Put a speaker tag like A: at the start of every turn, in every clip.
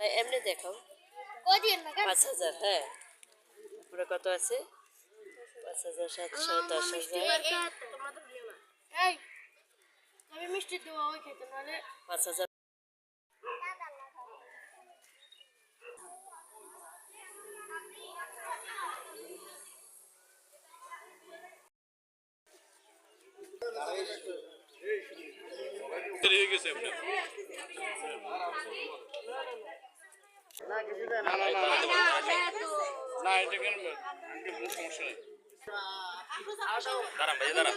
A: তাই এমনি দেখাও
B: কদিন না কেন
A: পাঁচ হাজার হ্যাঁ তারপরে কত আছে পাঁচ হাজার সাতশো দশ হাজার
B: এই আমি মিষ্টি দেবো ওই খেতে নাহলে
A: পাঁচ হাজার
C: হয়ে গেছে আপনার না এটা কেন সমস্যা নেই দাঁড়ান ভাই দাঁড়ান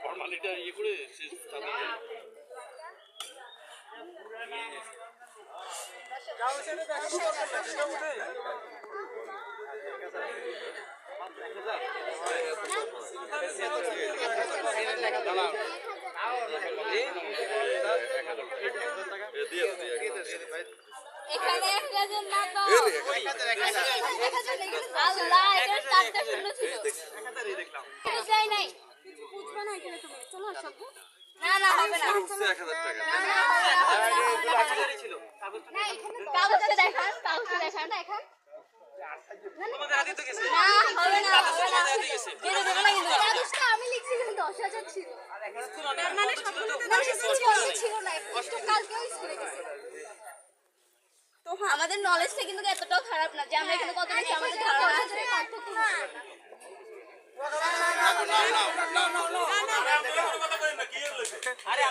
C: ফর্মালিটা ইয়ে করে সে তাদের
B: এখানে এক হাজার না আল্লাহ এটা চারটা শূন্য ছিল। এটা নাই বুঝবে না এখানে তুমি চলো সব না না হবে না। না, না, হবে না, হবে না, হবে না। না, এখানে কাগজটা দেখান কাগজটা দেখান দেখান না, হবে না, হবে না। বেরো, বেরো না কিন্তু। কাগজটা আমি লিখছি কিন্তু দশ হাজার ছিল। না, সে স্কুলে ছিল না একটু কালকেও স্কুলে গেছে। তো আমাদের নলেজটা কিন্তু এতটাও খারাপ না যে আমরা এখানে কত বেশি আমাদের ধারণা আছে। পার্থক্য
D: আরে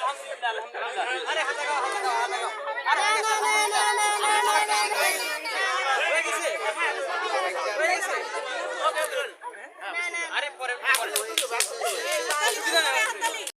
D: পরে পরে